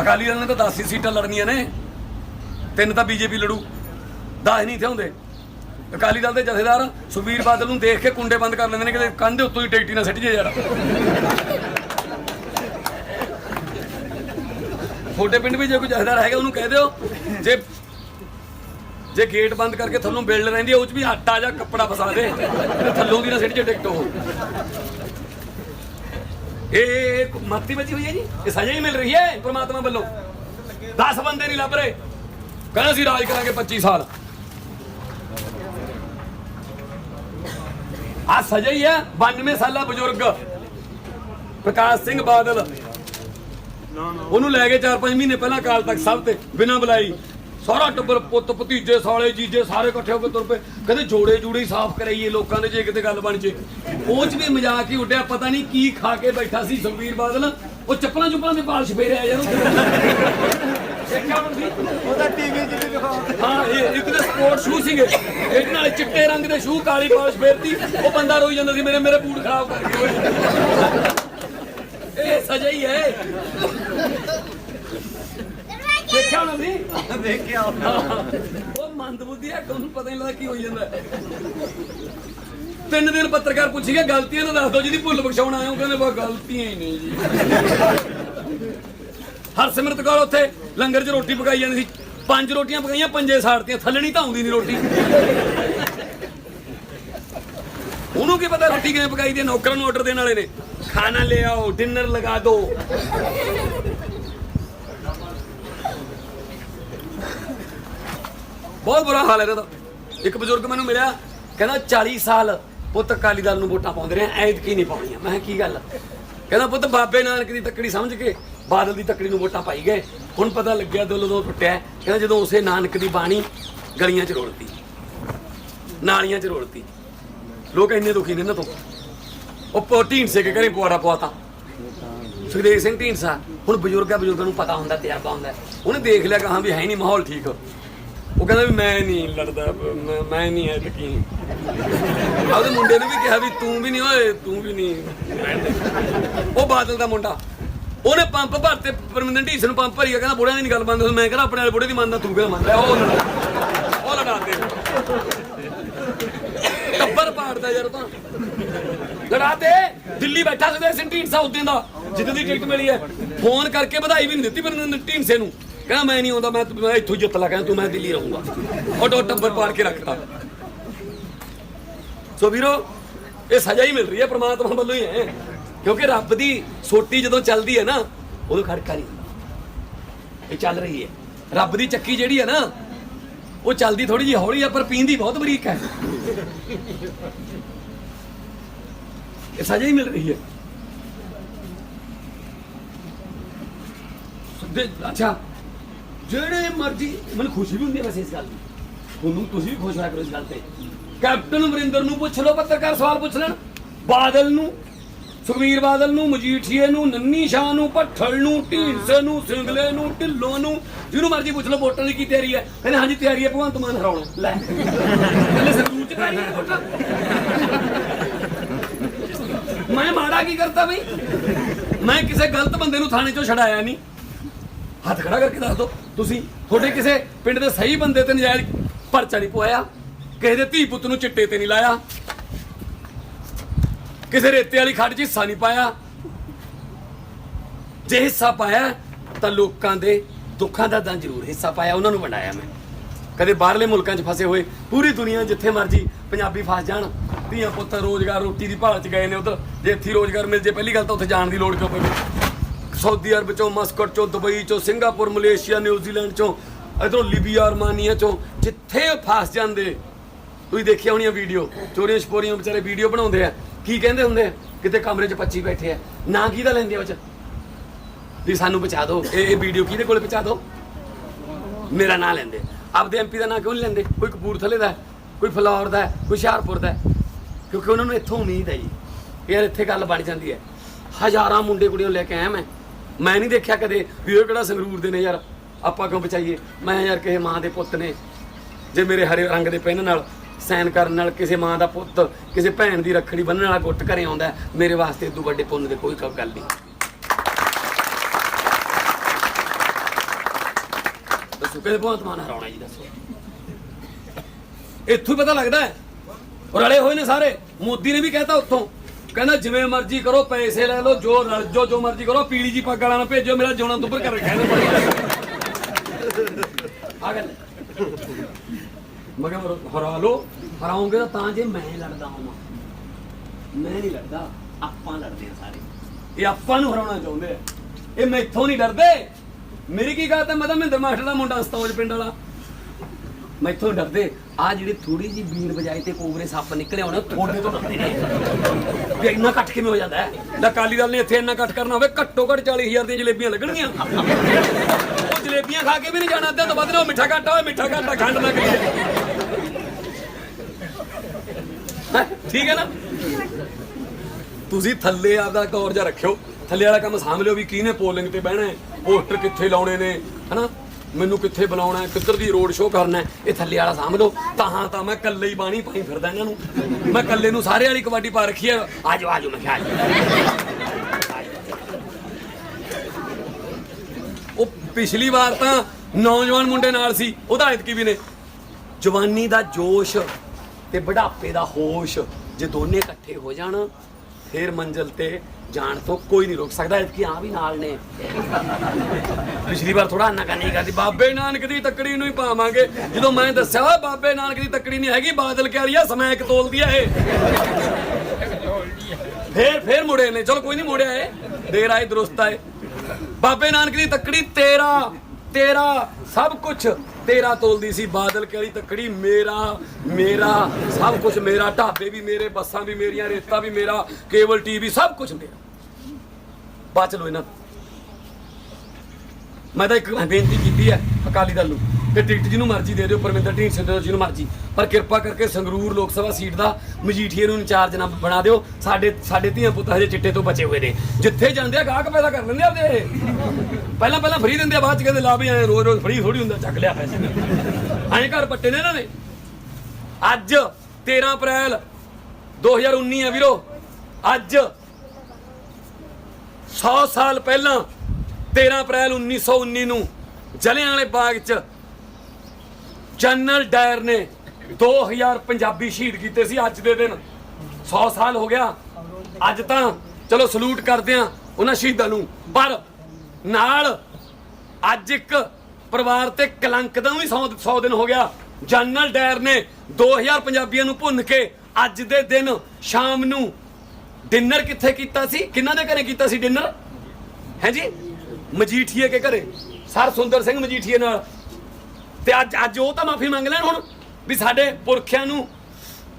ਅਕਾਲੀ ਦਲ ਨੇ ਤਾਂ 10 ਹੀ ਸੀਟਾਂ ਲੜਨੀਆਂ ਨੇ। ਤਿੰਨ ਤਾਂ ਬੀਜੇਪੀ ਲੜੂ। 10 ਨਹੀਂ ਇੱਥੇ ਹੁੰਦੇ। ਅਕਾਲੀ ਦਲ ਦੇ ਜਥੇਦਾਰ ਸੁਖਬੀਰ ਬਾਦਲ ਨੂੰ ਦੇਖ ਕੇ ਕੁੰਡੇ ਬੰਦ ਕਰ ਲੈਂਦੇ ਨੇ ਕਿ ਕੰਧ ਉੱਤੋਂ ਹੀ ਟਿਕਟੀ ਨਾ ਸਿੱਟ ਜੇ ਯਾਰ। ਤੁਹਾਡੇ ਪਿੰਡ ਵੀ ਜੇ ਕੋਈ ਜਥੇਦਾਰ ਹੈਗਾ, ਉਹਨੂੰ ਕਹਿ ਦਿਓ। ਜੇ ਜੇ ਗੇਟ ਬੰਦ ਕਰਕੇ ਥੱਲੋਂ ਬਿਲਡ ਰਹਿੰਦੀ ਉਹ ਚ ਵੀ ਆਟਾ ਜਾਂ ਕੱਪੜਾ ਫਸਾ ਦੇ। ਥੱਲੋਂ ਦੀ ਨਾ ਸਿੱਟ ਜੇ ਟਿਕਟ ਉਹ। ਇਹ ਮੱਤੀ ਬੱਜੀ ਹੋਈ ਹੈ ਜੀ ਇਹ ਸਜ਼ਾ ਹੀ ਮਿਲ ਰਹੀ ਹੈ ਪ੍ਰਮਾਤਮਾ ਵੱਲੋਂ 10 ਬੰਦੇ ਨਹੀਂ ਲੱਭ ਰਹੇ ਕਹਿੰਦਾ ਸੀ ਰਾਜ ਕਰਾਂਗੇ 25 ਸਾਲ ਆ ਸਜ਼ਾ ਹੀ ਹੈ 92 ਸਾਲਾ ਬਜ਼ੁਰਗ ਪ੍ਰਕਾਸ਼ ਸਿੰਘ ਬਾਦਲ ਉਹਨੂੰ ਲੈ ਕੇ 4-5 ਮਹੀਨੇ ਪਹਿਲਾਂ ਕਾਲ ਤੱਕ ਸਭ ਤੇ ਬਿਨਾਂ ਬੁਲਾਈ ਸਾਰਾ ਟੱਬਰ ਪੁੱਤ ਭਤੀਜੇ ਸਾਲੇ ਜੀਜੇ ਸਾਰੇ ਇਕੱਠੇ ਹੋ ਕੇ ਤੁਰ ਪਏ। ਕਹਿੰਦੇ ਜੋੜੇ ਜੂੜੇ ਸਾਫ਼ ਕਰਾਈਏ ਲੋਕਾਂ ਦੇ ਜੇ ਕਿਤੇ ਗੱਲ ਬਣ ਜੇ। ਉਹ ਚ ਵੀ ਮਜ਼ਾਕ ਹੀ ਉੱਡਿਆ ਪਤਾ ਨਹੀਂ ਕੀ ਖਾ ਕੇ ਬੈਠਾ ਸੀ ਸੁਖਬੀਰ ਬਾਦਲ। ਉਹ ਚੱਪਲਾਂ ਚੁੱਪਲਾਂ ਦੇ ਪਾਲਿਸ਼ ਫੇਰਿਆ ਯਾਰ ਉਹਦਾ ਟੀਵੀ 'ਚ ਵੀ ਦਿਖਾਉਂਦੇ ਹਾਂ ਇਹ ਇੱਕ ਸਪੋਰਟ ਸ਼ੂ ਸੀਗੇ। ਇੱਕ ਨਾਲ ਚਿੱਟੇ ਰੰਗ ਦੇ ਸ਼ੂ ਕਾਲੀ ਪਾਲਿਸ਼ ਫੇਰਤੀ ਉਹ ਬੰਦਾ ਰੋਈ ਜਾਂਦਾ ਸੀ ਮੇਰੇ ਮੇਰੇ ਬੂਟ ਖਰਾਬ ਕਰ ਗਏ ਇਹ ਸਜ਼ਾ ਹੀ ਹੈ। ਦੇਖਿਆ ਨਾ ਸੀ ਦੇਖਿਆ ਉਹ ਮੰਦਬੁੱਧੀ ਹੈ ਉਹਨੂੰ ਪਤਾ ਨਹੀਂ ਲੱਗਦਾ ਕੀ ਹੋਈ ਜਾਂਦਾ। ਤਿੰਨ ਦਿਨ ਪੱਤਰਕਾਰ ਪੁੱਛ ਗਲਤੀਆਂ ਤਾਂ ਦੱਸ ਦਿਓ, ਜਿਹਦੀ ਭੁੱਲ ਬਖਸ਼ਾਉਣ ਆਏ ਹੋ, ਕਹਿੰਦੇ ਬਾ ਗਲਤੀਆਂ ਹੀ ਨਹੀਂ ਜੀ। ਹਰਸਿਮਰਤ ਕੌਰ ਉੱਥੇ ਲੰਗਰ 'ਚ ਰੋਟੀ ਪਕਾਈ ਜਾਂਦੀ ਸੀ। ਪੰਜ ਰੋਟੀਆਂ ਪਕਾਈਆਂ, ਪੰਜੇ ਸਾੜਤੀਆਂ, ਥੱਲਣੀ ਤਾਂ ਆਉਂਦੀ ਨਹੀਂ ਰੋਟੀ। ਉਹਨੂੰ ਕੀ ਪਤਾ ਰੋਟੀ ਕਿਵੇਂ ਪਕਾਈ ਦੀ ਨੌਕਰਾਂ ਨੂੰ ਆਰਡਰ ਦੇਣ ਵਾਲੇ ਨੇ। ਖਾਣਾ ਲੈ ਆਓ ਡਿਨਰ ਲਗਾ ਦਿਓ। ਬਹੁਤ ਬੁਰਾ ਹਾਲ ਹੈ ਇਹਦਾ ਇੱਕ ਬਜ਼ੁਰਗ ਮੈਨੂੰ ਮਿਲਿਆ, ਕਹਿੰਦਾ 40 ਸਾਲ ਪੁੱਤ ਅਕਾਲੀ ਦਲ ਨੂੰ ਵੋਟਾਂ ਪਾਉਂਦੇ ਰਹੇ, ਐਤਕੀ ਨਹੀਂ ਪਾਉਣੀਆਂ। ਮੈਂ ਕਿਹਾ, ਕੀ ਗੱਲ ਕਹਿੰਦਾ, ਪੁੱਤ, ਬਾਬੇ ਨਾਨਕ ਦੀ ਤੱਕੜੀ ਸਮਝ ਕੇ ਬਾਦਲ ਦੀ ਤੱਕੜੀ ਨੂੰ ਵੋਟਾਂ ਪਾਈ ਗਏ। ਹੁਣ ਪਤਾ ਲੱਗਿਆ, ਦਿਲ ਉਦੋਂ ਟੁੱਟਿਆ। ਕਹਿੰਦਾ, ਜਦੋਂ ਉਸੇ ਨਾਨਕ ਦੀ ਬਾਣੀ ਗਲੀਆਂ 'ਚ ਰੋਲਤੀ। ਨਾਲੀਆਂ 'ਚ ਰੋਲਤੀ। ਲੋਕ ਇੰਨੇ ਦੁਖੀ ਨੇ ਨਾ ਤੋਂ। ਉਹ ਪ੍ਰੋਟੀਨ ਸੇ ਕੇ ਘਰੇ ਪੁਆੜਾ ਪਵਾਤਾ। ਸੁਖਦੇਵ ਸਿੰਘ ਢੀਂਡਸਾ। ਹੁਣ ਬਜ਼ੁਰਗ ਹੈ ਬਜ਼ੁਰਗਾਂ ਨੂੰ ਪਤਾ ਹੁੰਦਾ, ਤਜਰਬਾ ਹੁੰਦਾ। ਉਹਨੇ ਦੇਖ ਲਿਆ ਕਿ ਹਾਂ ਵੀ ਹੈ ਨਹੀਂ ਮਾਹੌਲ ਠੀਕ। ਉਹ ਕਹਿੰਦਾ ਵੀ ਮੈਂ ਨਹੀਂ ਲੜਦਾ, ਮੈਂ- ਮੈਂ ਨਹੀਂ ਹੈ ਤਕੀ ਉਹਦੇ ਮੁੰਡੇ ਨੂੰ ਵੀ ਕਿਹਾ ਵੀ ਤੂੰ ਵੀ ਨਹੀਂ, ਓਏ, ਤੂੰ ਵੀ ਨਹੀਂ। ਰਹਿਣ ਦੇ। ਉਹ ਬਾਦਲ ਦਾ ਮੁੰਡਾ। ਉਹਨੇ ਪੰਪ ਭਰਤੇ ਪਰਮਿੰਦਰ ਢੀਂਡਸੇ ਨੂੰ ਪੰਪ ਭਰੀ ਕਹਿੰਦਾ ਬੁੜਿਆਂ ਦੀ ਨਹੀਂ ਗੱਲ ਮੰਨਦਾ, ਮੈਂ ਕਹਿੰਦਾ ਆਪਣੇ ਵਾਲੇ ਬੁੜੇ ਦੀ ਮੰਨਦਾ, ਤੂੰ ਕਿਹਦਾ ਮੰਨਦਾ? ਉਹ ਲੜਾ ਉਹ ਲੜਾਉਂਦੇ ਟੱਬਰ ਪਾੜਦਾ ਯਾਰ ਉਹ ਤਾਂ। ਲੜਾਤੇ ਦਿੱਲੀ ਬੈਠਾ ਸੁਦੇ ਸਿੰਘ ਢੀਂਡਸਾ ਉਦੋਂ ਦਾ ਜਿੱਦ ਦੀ ਟਿਕਟ ਮਿਲੀ ਹੈ। ਫੋਨ ਕਰਕੇ ਵਧਾਈ ਵੀ ਨਹੀਂ ਦਿੱਤੀ ਪਰ ਢੀਂਡਸੇ ਨੂੰ। ਕਹਿੰਦਾ, ਮੈਂ ਨਹੀਂ ਆਉਂਦਾ, ਮੈਂ ਮੈਂ ਇੱਥੋਂ ਜਿੱਤ ਲਾ ਕਹਿੰਦਾ ਤੂੰ ਮੈਂ ਦਿੱਲੀ ਰਹੂੰਗਾ। ਉਹ ਟੱਬਰ ਪਾੜ ਕੇ ਰੱਖਤਾ। ਸੋ ਵੀਰੋ, ਇਹ ਸਜ਼ਾ ਹੀ ਮਿਲ ਰਹੀ ਹੈ, ਪ੍ਰਮਾਤਮਾ ਵੱਲੋਂ ਹੀ ਹੈ। ਕਿਉਂਕਿ ਰੱਬ ਦੀ ਸੋਟੀ ਜਦੋਂ ਚੱਲਦੀ ਹੈ ਨਾ, ਉਦੋਂ ਖੜਕਾ ਨਹੀਂ ਇਹ ਚੱਲ ਰਹੀ ਹੈ। ਰੱਬ ਦੀ ਚੱਕੀ ਜਿਹੜੀ ਹੈ ਨਾ, ਉਹ ਚੱਲਦੀ ਥੋੜੀ ਜਿਹੀ ਹੌਲੀ ਆ ਪਰ ਪੀਂਦੀ ਬਹੁਤ ਬਰੀਕ ਹੈ। ਇਹ ਸਜ਼ਾ ਹੀ ਮਿਲ ਰਹੀ ਹੈ। ਅੱਛਾ ਜਿਹੜੇ ਮਰਜ਼ੀ, ਮੈਨੂੰ ਖੁਸ਼ੀ ਵੀ ਹੁੰਦੀ ਹੈ ਵੈਸੇ ਇਸ ਗੱਲ ਦੀ। ਤੁਹਾਨੂੰ ਤੁਸੀਂ ਵੀ ਖੁਸ਼ ਹੋਇਆ ਕਰੋ ਇਸ ਗੱਲ ਤੇ। ਕੈਪਟਨ ਅਮਰਿੰਦਰ ਨੂੰ ਪੁੱਛ ਲਓ, ਪੱਤਰਕਾਰ ਸਵਾਲ ਪੁੱਛ ਲੈਣ। ਬਾਦਲ ਨੂੰ ਸੁਖਵੀਰ ਬਾਦਲ ਨੂੰ, ਮਜੀਠੀਏ ਨੂੰ, ਨੰਨੀ ਸ਼ਾਹ ਨੂੰ, ਭੱਠਲ ਨੂੰ, ਢੀਂਡਸੇ ਨੂੰ, ਸਿੰਗਲੇ ਨੂੰ, ਢਿੱਲੋਂ ਨੂੰ, ਜਿਹਨੂੰ ਮਰਜ਼ੀ ਪੁੱਛ ਲਓ, ਵੋਟਾਂ ਦੀ ਕੀ ਤਿਆਰੀ ਹੈ? ਕਹਿੰਦੇ, ਹਾਂਜੀ, ਤਿਆਰੀ ਹੈ, ਭਗਵੰਤ ਮਾਨ ਹਰਾਉਣ ਲੈ। ਕਹਿੰਦੇ ਸੰਦੂਕ ਚ ਕਰਾਈ ਵੋਟਾਂ। ਮੈਂ ਮਾੜਾ ਕੀ ਕਰਤਾ ਬਈ? ਮੈਂ ਕਿਸੇ ਗਲਤ ਬੰਦੇ ਨੂੰ ਥਾਣੇ ਚੋਂ ਛਡਾਇਆ ਨਹੀਂ। ਹੱਥ ਖੜਾ ਕਰਕੇ ਦੱਸ ਦਿਓ। ਤੁਸੀਂ ਤੁਹਾਡੇ ਕਿਸੇ ਪਿੰਡ ਦੇ ਸਹੀ ਬੰਦੇ ਤੇ ਨਜਾਇਜ਼ ਪਰਚਾ ਨਹੀਂ ਪਵਾਇਆ। ਕਿਸੇ ਦੇ ਧੀ ਪੁੱਤ ਨੂੰ ਚਿੱਟੇ ਤੇ ਨਹੀਂ ਲਾਇਆ। ਕਿਸੇ ਰੇਤੇ ਵਾਲੀ ਖੱਡ 'ਚ ਹਿੱਸਾ ਨਹੀਂ ਪਾਇਆ। ਜੇ ਹਿੱਸਾ ਪਾਇਆ, ਤਾਂ ਲੋਕਾਂ ਦੇ ਦੁੱਖਾਂ ਦਾ ਤਾਂ ਜ਼ਰੂਰ ਹਿੱਸਾ ਪਾਇਆ, ਉਹਨਾਂ ਨੂੰ ਵੰਡਾਇਆ ਮੈਂ। ਕਦੇ ਬਾਹਰਲੇ ਮੁਲਕਾਂ 'ਚ ਫਸੇ ਹੋਏ, ਪੂਰੀ ਦੁਨੀਆ ਜਿੱਥੇ ਮਰਜ਼ੀ ਪੰਜਾਬੀ ਫਸ ਜਾਣ, ਧੀਆਂ ਪੁੱਤ ਰੋਜ਼ਗਾਰ, ਰੋਟੀ ਦੀ ਭਾਲ 'ਚ ਗਏ ਨੇ ਉਧਰ, ਜੇ ਇੱਥੇ ਹੀ ਰੋਜ਼ਗਾਰ ਮਿਲ ਜੇ, ਪਹਿਲੀ ਗੱਲ ਤਾਂ ਉੱਥੇ ਜਾਣ ਦੀ ਲੋੜ ਕਿਉਂ ਪਵੇ ਸਾਊਦੀ ਅਰਬ ਚੋਂ, ਮਸਕਟ ਚੋਂ, ਦੁਬਈ ਚੋਂ, ਸਿੰਗਾਪੁਰ, ਮਲੇਸ਼ੀਆ, ਨਿਊਜ਼ੀਲੈਂਡ ਚੋਂ, ਇਧਰੋਂ ਲੀਬੀਆ, ਅਰਮਾਨੀਆ ਚੋਂ, ਜਿੱਥੇ ਉਹ ਫਸ ਜਾਂਦੇ। ਤੁਸੀਂ ਦੇਖਿਆ ਹੋਣੀਆਂ ਵੀਡੀਓ, ਚੋਰੀਆਂ ਛਪੋਰੀਆਂ ਵਿਚਾਰੇ ਵੀਡੀਓ ਬਣਾਉਂਦੇ ਆ। ਕੀ ਕਹਿੰਦੇ ਹੁੰਦੇ ਆ? ਕਿਤੇ ਕਮਰੇ 'ਚ 25 ਬੈਠੇ ਆ। ਨਾ ਕਿਹਦਾ ਲੈਂਦੇ ਆ ਉਹ 'ਚ ਵੀ ਸਾਨੂੰ ਬਚਾ ਦਿਓ। ਇਹ ਇਹ ਵੀਡੀਓ ਕਿਹਦੇ ਕੋਲ ਪਹੁੰਚਾ ਦਿਓ? ਮੇਰਾ ਨਾਂ ਲੈਂਦੇ। ਆਪਦੇ ਐਮਪੀ ਦਾ ਨਾਂ ਕਿਉਂ ਨਹੀਂ ਲੈਂਦੇ? ਕੋਈ ਕਪੂਰਥਲੇ ਦਾ ਕੋਈ ਫਲੌਰ ਦਾ ਕੋਈ ਹੁਸ਼ਿਆਰਪੁਰ ਦਾ ਕਿਉਂਕਿ ਉਹਨਾਂ ਨੂੰ ਇੱਥੋਂ ਉਮੀਦ ਹੈ ਜੀ। ਯਾਰ ਇੱਥੇ ਗੱਲ ਬਣ ਜਾਂਦੀ ਹੈ। ਹਜ਼ਾਰਾਂ ਮੁੰਡੇ ਕੁੜੀਆਂ ਲੈ ਕੇ ਆਇਆ ਮੈਂ। ਮੈਂ ਨਹੀਂ ਦੇਖਿਆ ਕਦੇ ਵੀ ਉਹ ਕਿਹੜਾ ਸੰਗਰੂਰ ਦੇ ਨੇ ਯਾਰ। ਆਪਾਂ ਕਿਉਂ ਬਚਾਈਏ? ਮੈਂ ਯਾਰ ਕਿਸੇ ਮਾਂ ਦੇ ਪੁੱਤ ਨੇ। ਜੇ ਮੇਰੇ ਹਰੇ ਰੰਗ ਦੇ ਪੈਨ ਨਾਲ ਸਾਈਨ ਕਰਨ ਨਾਲ ਕਿਸੇ ਮਾਂ ਦਾ ਪੁੱਤ, ਕਿਸੇ ਭੈਣ ਦੀ ਰੱਖੜੀ ਬੰਨਣ ਵਾਲਾ ਗੁੱਟ ਘਰੇ ਆਉਂਦਾ ਮੇਰੇ ਵਾਸਤੇ ਇਦੋਂ ਵੱਡੇ ਪੁੰਨ ਦੇ ਕੋਈ ਗੱਲ ਨਹੀਂ। ਦੱਸੋ, ਕਿਹਦੇ ਭਗਵੰਤ ਮਾਨ ਹਰਾਉਣਾ ਜੀ, ਦੱਸੋ। ਇੱਥੋਂ ਪਤਾ ਲੱਗਦਾ ਹੈ। ਰਲੇ ਹੋਏ ਨੇ ਸਾਰੇ। ਮੋਦੀ ਨੇ ਵੀ ਕਹਿਤਾ ਉੱਥੋਂ। ਕਹਿੰਦਾ, ਜਿਵੇਂ ਮਰਜ਼ੀ ਕਰੋ, ਪੈਸੇ ਲੈ ਲਓ, ਜੋ ਰਲ- ਜੋ ਜੋ ਮਰਜ਼ੀ ਕਰੋ, ਪੀਲੀ ਜੀ ਪੱਗ ਵਾਲਾ ਨਾ ਭੇਜੋ, ਮੇਰਾ ਜੋਣਾ ਦੁੱਬਰ ਕਰ ਰੱਖਿਆ ਇਹਨੇ ਆ ਗੱਲ। ਮਗਰ ਹਰਾ ਲਓ, ਹਰਾਉਂਗੇ ਤਾਂ ਤਾਂ ਜੇ ਮੈਂ ਲੜਦਾ ਹਾਂ ਮੈਂ। ਨਹੀਂ ਲੜਦਾ, ਆਪਾਂ ਲੜਦੇ ਆ ਸਾਰੇ। ਇਹ ਆਪਾਂ ਨੂੰ ਹਰਾਉਣਾ ਚਾਹੁੰਦੇ ਆ। ਇਹ ਮੈਥੋਂ ਨਹੀਂ ਡਰਦੇ। ਮੇਰੀ ਕੀ ਗੱਲ ਹੈ ਮੈਂ ਤਾਂ ਮਹਿੰਦਰ ਮਾਸਟਰ ਦਾ ਮੁੰਡਾ ਅਸਤੌਜ ਪਿੰਡ ਵਾਲਾ। ਮੈਥੋਂ ਡਰਦੇ। ਆ ਜਿਹੜੀ ਥੋੜੀ ਜੀ ਬੀਨ ਵਜਾਈ ਤੇ ਕੋਬਰੇ ਸੱਪ ਨਿਕਲੇ ਹੋਣੇ ਥੋੜੇ ਤੋਂ ਡਰਦੇ ਨੇ। ਵੀ ਇੰਨਾ ਕੱਟ ਕਿਵੇਂ ਹੋ ਜਾਂਦਾ ਹੈ? ਦਾ ਕਾਲੀ ਦਲ ਨੇ ਇੱਥੇ ਇੰਨਾ ਕੱਟ ਕਰਨਾ ਹੋਵੇ, ਘੱਟੋ ਘੱਟ 40000 ਦੀਆਂ ਜਲੇਬੀਆਂ ਲੱਗਣਗੀਆਂ। ਉਹ ਜਲੇਬੀਆਂ ਖਾ ਕੇ ਵੀ ਨਹੀਂ ਜਾਣਾ, ਅੱਧੇ ਤੋਂ ਵੱਧ ਨਾ ਉਹ ਮਿੱਠਾ ਘੱਟ ਹੋਵੇ, ਮਿੱਠਾ ਘੱਟ ਖੰਡ ਨਾ ਕਰੀਏ ਠੀਕ ਹੈ ਨਾ? ਤੁਸੀਂ ਥੱਲੇ ਆਪਦਾ ਗੌਰ ਜਾ ਰੱਖਿਓ। ਥੱਲੇ ਵਾਲਾ ਕੰਮ ਸਾਂਭ ਲਿਓ ਵੀ ਕਿਹਨੇ ਪੋਲਿੰਗ ਤੇ ਬਹਿਣਾ ਹੈ, ਪੋਸਟਰ ਕਿੱਥੇ ਲਾਉਣੇ ਨੇ, ਹਨਾ? ਮੈਨੂੰ ਕਿੱਥੇ ਬੁਲਾਉਣਾ ਹੈ? ਕਿੱਧਰ ਦੀ ਰੋਡ ਸ਼ੋਅ ਕਰਨਾ ਹੈ? ਇਹ ਥੱਲੇ ਵਾਲਾ ਸਾਂਭ ਲਓ। ਤਾਂ ਤਾਂ ਮੈਂ ਇਕੱਲੇ ਹੀ ਬਾਣੀ ਪਾਈ ਫਿਰਦਾ ਇਹਨਾਂ ਨੂੰ। ਮੈਂ ਇਕੱਲੇ ਨੂੰ ਸਾਰੇ ਵਾਲੀ ਕਬੱਡੀ ਪਾ ਰੱਖੀ ਹੈ। ਆਜੋ ਆਜੋ, ਮੈਂ ਕਿਹਾ ਉਹ ਪਿਛਲੀ ਵਾਰ ਤਾਂ ਨੌਜਵਾਨ ਮੁੰਡੇ ਨਾਲ ਸੀ। ਉਹਦਾ ਐਤਕੀ ਵੀ ਨੇ। ਜਵਾਨੀ ਦਾ ਜੋਸ਼ ਤੇ ਬੁਢਾਪੇ ਦਾ ਹੋਸ਼, ਜੇ ਦੋਨੇ ਇਕੱਠੇ ਹੋ ਜਾਣ ਫਿਰ ਮੰਜ਼ਲ ਤੇ ਜਾਣ ਤੋਂ ਕੋਈ ਨਹੀਂ ਰੋਕ ਸਕਦਾ ਐਤਕੀ ਆ ਵੀ ਨਾਲ ਨੇ। ਪਿਛਲੀ ਵਾਰ ਥੋੜਾ ਅੰਨਾ ਕਰਨੀ ਕਰਦੀ ਬਾਬੇ ਨਾਨਕ ਦੀ ਤੱਕੜੀ ਨੂੰ ਹੀ ਪਾਵਾਂਗੇ। ਜਦੋਂ ਮੈਂ ਦੱਸਿਆ, ਓਏ, ਬਾਬੇ ਨਾਨਕ ਦੀ ਤੱਕੜੀ ਨਹੀਂ ਹੈਗੀ, ਬਾਦਲ ਕੇ ਵਾਲੀ ਆ ਸਮੈਕ ਤੋਲਦੀ ਆ ਇਹ। ਫੇਰ ਫੇਰ ਮੁੜੇ ਨੇ। ਚਲੋ, ਕੋਈ ਨਹੀਂ, ਮੁੜਿਆ ਇਹ। ਦੇਰ ਆਏ, ਦਰੁਸਤ ਆਏ। ਬਾਬੇ ਨਾਨਕ ਦੀ ਤੱਕੜੀ ਤੇਰਾ ਤੇਰਾ, ਸਭ ਕੁਝ ਤੇਰਾ ਤੋਲਦੀ ਸੀ ਬਾਦਲ ਕੇ ਤੱਕੜੀ? ਮੇਰਾ ਮੇਰਾ, ਸਭ ਕੁਝ ਮੇਰਾ, ਢਾਬੇ ਵੀ ਮੇਰੇ, ਬੱਸਾਂ ਵੀ ਮੇਰੀਆਂ, ਰੇਤਾ ਵੀ ਮੇਰਾ, ਕੇਬਲ, ਟੀਵੀ, ਸਭ ਕੁਝ ਮੇਰਾ। ਬਾਅਦ ਲੋ ਇਹਨਾਂ ਮੈਂ ਤਾਂ ਇੱਕ ਬੇਨਤੀ ਕੀਤੀ ਹੈ ਅਕਾਲੀ ਦਲ ਨੂੰ ਤੇ ਟਿਕਟ ਜਿਹਨੂੰ ਮਰਜ਼ੀ ਦੇ ਦਿਓ, ਪਰਮਿੰਦਰ ਢੀਂਡ ਸਿੰਧੂ ਜਿਹਨੂੰ ਮਰਜ਼ੀ। ਪਰ ਕਿਰਪਾ ਕਰਕੇ ਸੰਗਰੂਰ ਲੋਕ ਸਭਾ ਸੀਟ ਦਾ ਮਜੀਠੀਏ ਨੂੰ ਇੰਚਾਰਜ ਨਾ ਬਣਾ ਦਿਓ। ਸਾਡੇ ਸਾਡੇ ਧੀਆਂ ਪੁੱਤ ਹਜੇ ਚਿੱਟੇ ਤੋਂ ਬਚੇ ਹੋਏ ਨੇ। ਜਿੱਥੇ ਜਾਂਦੇ ਆ, ਗਾਹਕ ਪੈਦਾ ਕਰ ਲੈਂਦੇ ਆ ਆਪਦੇ। ਪਹਿਲਾਂ ਪਹਿਲਾਂ ਫਰੀ ਦਿੰਦੇ ਆ, ਬਾਅਦ ਚ ਕਹਿੰਦੇ, ਲਾ ਵੀ ਐ ਰੋਜ਼ ਰੋਜ਼ ਫਰੀ ਥੋੜੀ ਹੁੰਦਾ, ਚੱਕ ਲਿਆ ਪੈਸੇ ਐਂ ਘਰ ਪੱਟੇ ਨੇ ਇਹਨਾਂ ਨੇ ਅੱਜ 13 ਅਪ੍ਰੈਲ 2019 ਆ ਵੀਰੋ। ਅੱਜ 100 ਸਾਲ ਪਹਿਲਾਂ 13 ਅਪ੍ਰੈਲ 1919 ਨੂੰ ਜਲਿਆਂਵਾਲੇ ਬਾਗ 'ਚ ਜਨਰਲ ਡਾਇਰ ਨੇ 2000 ਪੰਜਾਬੀ ਸ਼ਹੀਦ ਕੀਤੇ ਸੀ ਅੱਜ ਦੇ ਦਿਨ। 100 ਸਾਲ ਹੋ ਗਿਆ। ਅੱਜ ਤਾਂ ਚਲੋ ਸਲੂਟ ਕਰਦੇ ਆ ਉਹਨਾਂ ਸ਼ਹੀਦਾਂ ਨੂੰ। ਪਰ ਨਾਲ ਅੱਜ ਇੱਕ ਪਰਿਵਾਰ ਤੇ ਕਲੰਕ ਦਾ ਵੀ 100 100 ਦਿਨ ਹੋ ਗਿਆ। ਜਨਰਲ ਡਾਇਰ ਨੇ 2000 ਪੰਜਾਬੀਆਂ ਨੂੰ ਭੁੰਨ ਕੇ ਅੱਜ ਦੇ ਦਿਨ ਸ਼ਾਮ ਨੂੰ ਡਿਨਰ ਕਿੱਥੇ ਕੀਤਾ ਸੀ? ਕਿਹਨਾਂ ਦੇ ਘਰੇ ਕੀਤਾ ਸੀ ਡਿਨਰ? ਹੈ ਜੀ? ਮਜੀਠੀਏ ਕੇ ਘਰੇ, ਸਰ ਸੁੰਦਰ ਸਿੰਘ ਮਜੀਠੀਏ ਨਾਲ। ਤੇ ਅੱਜ ਅੱਜ ਉਹ ਤਾਂ ਮਾਫੀ ਮੰਗ ਲੈਣ ਹੁਣ, ਵੀ ਸਾਡੇ ਪੁਰਖਿਆਂ ਨੂੰ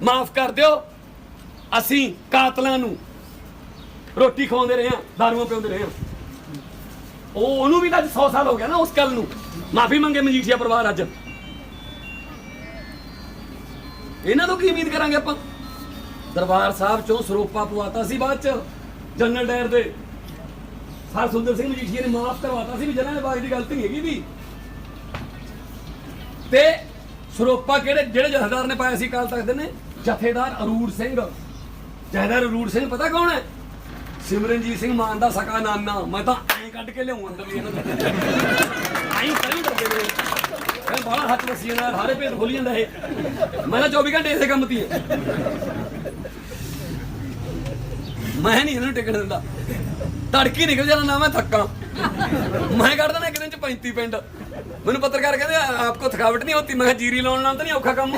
ਮਾਫ ਕਰ ਦਿਓ। ਅਸੀਂ ਕਾਤਲਾਂ ਨੂੰ ਰੋਟੀ ਖਵਾਉਂਦੇ ਰਹੇ ਹਾਂ, ਦਾਰੂਆਂ ਪਿਉਂਦੇ ਰਹੇ ਹਾਂ। ਉਹ, ਉਹਨੂੰ ਵੀ ਤਾਂ ਅੱਜ 100 ਸਾਲ ਹੋ ਗਿਆ ਨਾ ਉਸ ਕੱਲ ਨੂੰ। ਮਾਫੀ ਮੰਗੇ ਮਜੀਠੀਆ ਪਰਿਵਾਰ ਅੱਜ। ਇਹਨਾਂ ਤੋਂ ਕੀ ਉਮੀਦ ਕਰਾਂਗੇ ਆਪਾਂ? ਦਰਬਾਰ ਸਾਹਿਬ ਚੋਂ ਸਰੂਪਾ ਪਵਾਤਾ ਸੀ ਬਾਅਦ ਚ, ਜਨਰਲ ਡਾਇਰ ਦੇ। ਸਰ ਸਿੰਘ ਮਜੀਠੀਆ ਨੇ ਮਾਫ ਕਰਵਾਤਾ ਸੀ ਵੀ ਜਨਰਲ ਬਾਗ ਦੀ ਗਲਤੀ ਹੈਗੀ ਵੀ। ਤੇ ਸਰੋਪਾ ਕਿਹੜੇ, ਜਿਹੜੇ ਜਥੇਦਾਰ ਨੇ ਪਾਇਆ ਸੀ ਕਾਲ ਤਖਤ ਦੇ ਨੇ? ਜਥੇਦਾਰ ਅਰੂੜ ਸਿੰਘ। ਜਥੇਦਾਰ ਅਰੂਰ ਸਿੰਘ ਪਤਾ ਕੌਣ ਹੈ? ਸਿਮਰਨਜੀਤ ਸਿੰਘ ਮਾਨ ਦਾ ਸਕਾ ਨਾਨਾ। ਮੈਂ ਤਾਂ ਐਂ ਕੱਢ ਕੇ ਲਿਆਉਂ ਅੰਦਰ ਵੀ ਇਹਨਾਂ ਨੂੰ। ਐਂ ਕਰੀ ਕਰਦੇ ਨੇ ਮੈਂ ਬਾਹਲਾ ਹੱਥ ਵਸੀ ਜਾਂਦਾ ਸਾਰੇ ਭੇਦ ਖੋਲੀ ਜਾਂਦਾ ਇਹ। ਮੈਂ ਤਾਂ 24 ਘੰਟੇ ਇਸੇ ਕੰਮ ਤੇ ਮੈਂ ਨਹੀਂ ਇਹਨੂੰ ਟਿਕਣ ਦਿੰਦਾ। ਤੜਕੀ ਨਿਕਲ ਜਾਣਾ, ਨਾ ਮੈਂ ਥੱਕਾਂ। ਮੈਂ ਕੱਢ ਦੇਣਾ ਇੱਕ ਦਿਨ ਚ 35 ਪਿੰਡ। ਮੈਨੂੰ ਪੱਤਰਕਾਰ ਕਹਿੰਦੇ ਆਪਕੋ ਥਕਾਵਟ ਨਹੀਂ ਹੋਤੀ? ਮੈਂ ਕਿਹਾ, ਜੀਰੀ ਲਾਉਣ ਨਾਲ ਤਾਂ ਨਹੀਂ ਔਖਾ ਕੰਮ?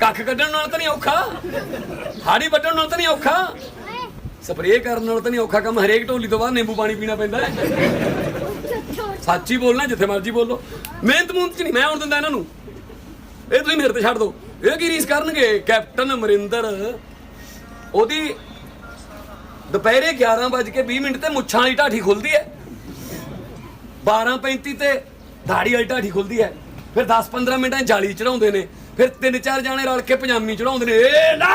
ਕੱਖ ਕੱਢਣ ਨਾਲ ਤਾਂ ਨਹੀਂ ਔਖਾ। ਹਾੜੀ ਵੱਢਣ ਨਾਲ ਤਾਂ ਨਹੀਂ ਔਖਾ। ਸਪਰੇਅ ਕਰਨ ਨਾਲ ਤਾਂ ਨਹੀਂ ਔਖਾ ਕੰਮ। ਹਰੇਕ ਢੋਲੀ ਤੋਂ ਬਾਅਦ ਨਿੰਬੂ ਪਾਣੀ ਪੀਣਾ ਪੈਂਦਾ ਹੈ। ਸੱਚ ਹੀ ਬੋਲਣਾ, ਜਿੱਥੇ ਮਰਜ਼ੀ ਬੋਲੋ ਮਿਹਨਤ ਮੁਹਨਤ ਚ ਨਹੀਂ ਮੈਂ ਆਉਣ ਦਿੰਦਾ ਇਹਨਾਂ ਨੂੰ। ਇਹ ਤੁਸੀਂ ਮੇਰੇ ਤੇ ਛੱਡ ਦਿਓ। ਇਹ ਕੀ ਰੀਸ ਕਰਨਗੇ? ਕੈਪਟਨ ਅਮਰਿੰਦਰ। ਉਹਦੀ ਦੁਪਹਿਰੇ 11 ਵੱਜ ਕੇ 20 ਮਿੰਟ ਤੇ ਮੁੱਛਾਂ ਵਾਲੀ ਢਾਠੀ ਖੁੱਲਦੀ ਹੈ 12:35 ਤੇ ਦਾੜੀ ਵਾਲੀ ਢਾਠੀ ਖੁੱਲਦੀ ਹੈ ਫਿਰ 10-15 ਮਿੰਟਾਂ ਜਾਲੀ ਚੜਾਉਂਦੇ ਨੇ ਫਿਰ ਤਿੰਨ ਚਾਰ ਜਾਣੇ ਰਲ ਕੇ ਪਜਾਮੀ ਚੜਾਉਂਦੇ ਨੇ ਏ ਨਾ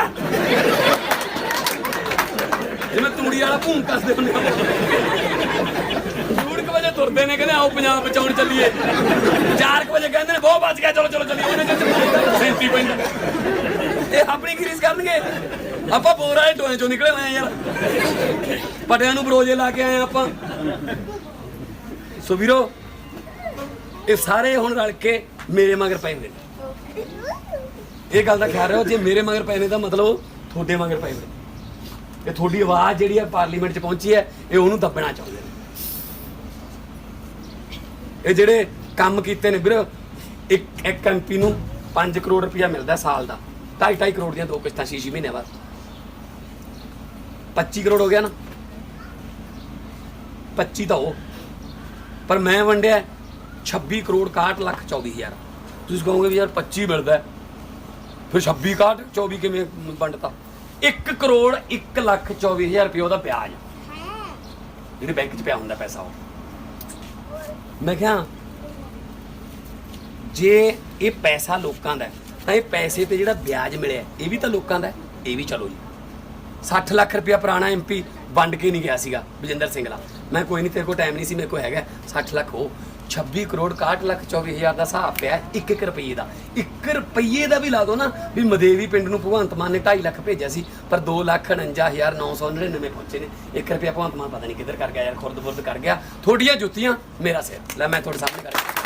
ਜਿਵੇਂ ਤੂੜੀ ਵਾਲਾ ਭੂਮ ਕੱਸਦੇ ਹੁੰਦੇ ਆ ਡੂੜ ਵਜੇ ਤੁਰਦੇ ਨੇ ਕਹਿੰਦੇ ਆਓ ਪੰਜਾਬ ਬਚਾਉਣ ਚੱਲੀਏ 4 ਵਜੇ ਕਹਿੰਦੇ ਨੇ ਬਹੁਤ ਬਚ ਗਿਆ ਚਲੋ ਚਲੋ ਚੱਲੀਏ ਉਹਨੇ ਤੇ 37 ਪੈਂਦਾ ਇਹ ਆਪਣੀ ਕੀ ਰੀਸ ਕਰਨਗੇ ਆਪਾਂ ਬੋਰਾ ਦੇ ਟੋਏ ਚੋਂ ਨਿਕਲੇ ਹੋਏ ਆ ਯਾਰ। ਪਟਿਆਂ ਨੂੰ ਬਰੋਜੇ ਲਾ ਕੇ ਆਏ ਆ ਆਪਾਂ। ਸੋ ਵੀਰੋ, ਇਹ ਸਾਰੇ ਹੁਣ ਰਲ ਕੇ ਮੇਰੇ ਮਗਰ ਪਏ ਹੋਏ ਨੇ। ਇਹ ਗੱਲ ਦਾ ਖਿਆਲ ਰੱਖੋ ਜੇ ਮੇਰੇ ਮਗਰ ਪਏ ਨੇ ਤਾਂ ਮਤਲਬ ਤੁਹਾਡੇ ਮਗਰ ਪਏ ਹੋਏ ਇਹ ਤੁਹਾਡੀ ਆਵਾਜ਼ ਜਿਹੜੀ ਹੈ ਪਾਰਲੀਮੈਂਟ 'ਚ ਪਹੁੰਚੀ ਹੈ, ਇਹ ਉਹਨੂੰ ਦੱਬਣਾ ਚਾਹੁੰਦੇ ਨੇ। ਇਹ ਜਿਹੜੇ ਕੰਮ ਕੀਤੇ ਨੇ ਵੀਰ, ਇੱਕ ਇੱਕ ਐਮਪੀ ਨੂੰ 5 ਕਰੋੜ ਰੁਪਇਆ ਮਿਲਦਾ ਸਾਲ ਦਾ। 2.5 ਕਰੋੜ ਦੀਆਂ ਦੋ ਕਿਸ਼ਤਾਂ 6 ਮਹੀਨੇ ਬਾਅਦ। 25 ਕਰੋੜ ਹੋ ਗਿਆ ਨਾ 25 ਤਾਂ ਉਹ ਪਰ ਮੈਂ ਵੰਡਿਆ 26 ਕਰੋੜ 61 ਲੱਖ 24 ਹਜ਼ਾਰ ਤੁਸੀਂ ਕਹੋਗੇ ਵੀ ਯਾਰ 25 ਮਿਲਦਾ ਫਿਰ 26 61 24 ਕਿਵੇਂ ਵੰਡਤਾ 1 ਕਰੋੜ 1 ਲੱਖ 24 ਹਜ਼ਾਰ ਰੁਪਏ ਉਹਦਾ ਵਿਆਜ ਜਿਹੜੇ ਬੈਂਕ 'ਚ ਪਿਆ ਹੁੰਦਾ ਪੈਸਾ ਉਹ ਮੈਂ ਕਿਹਾ ਜੇ ਇਹ ਪੈਸਾ ਲੋਕਾਂ ਦਾ ਤਾਂ ਇਹ ਪੈਸੇ ਤੇ ਜਿਹੜਾ ਵਿਆਜ ਮਿਲਿਆ ਇਹ ਵੀ ਤਾਂ ਲੋਕਾਂ ਦਾ ਇਹ ਵੀ ਚਲੋ ਜੀ 60 ਲੱਖ ਰੁਪਇਆ ਪੁਰਾਣਾ ਐਮਪੀ ਵੰਡ ਕੇ ਨਹੀਂ ਗਿਆ ਸੀਗਾ ਬਜਿੰਦਰ ਸਿੰਘਲਾ ਮੈਂ ਕੋਈ ਨਹੀਂ ਤੇਰੇ ਕੋਲ ਟਾਈਮ ਨਹੀਂ ਸੀ, ਮੇਰੇ ਕੋਲ ਹੈਗਾ 60 ਲੱਖ ਉਹ। 26 ਕਰੋੜ 61 ਲੱਖ 24 ਹਜ਼ਾਰ ਦਾ ਹਿਸਾਬ ਪਿਆ 1 1 ਰੁਪਏ ਦਾ। 1 ਰੁਪਏ ਦਾ ਵੀ ਲਾ ਦੋ ਨਾ ਵੀ ਮਦੇਵੀ ਪਿੰਡ ਨੂੰ ਭਗਵੰਤ ਮਾਨ ਨੇ 2.5 ਲੱਖ ਭੇਜਿਆ ਸੀ, ਪਰ 2 ਲੱਖ 49999 ਪਹੁੰਚੇ ਨੇ। 1 ਰੁਪਿਆ ਭਗਵੰਤ ਮਾਨ ਪਤਾ ਨਹੀਂ ਕਿੱਧਰ ਕਰ ਗਿਆ ਯਾਰ, ਖੁਰਦ ਫੁਰਦ ਕਰ ਗਿਆ। ਥੋੜੀਆਂ ਜੁੱਤੀਆਂ, ਮੇਰਾ ਸਿਰ। ਲੈ, ਮੈਂ ਤੁਹਾਡੇ ਸਾਹਮਣੇ ਕਰ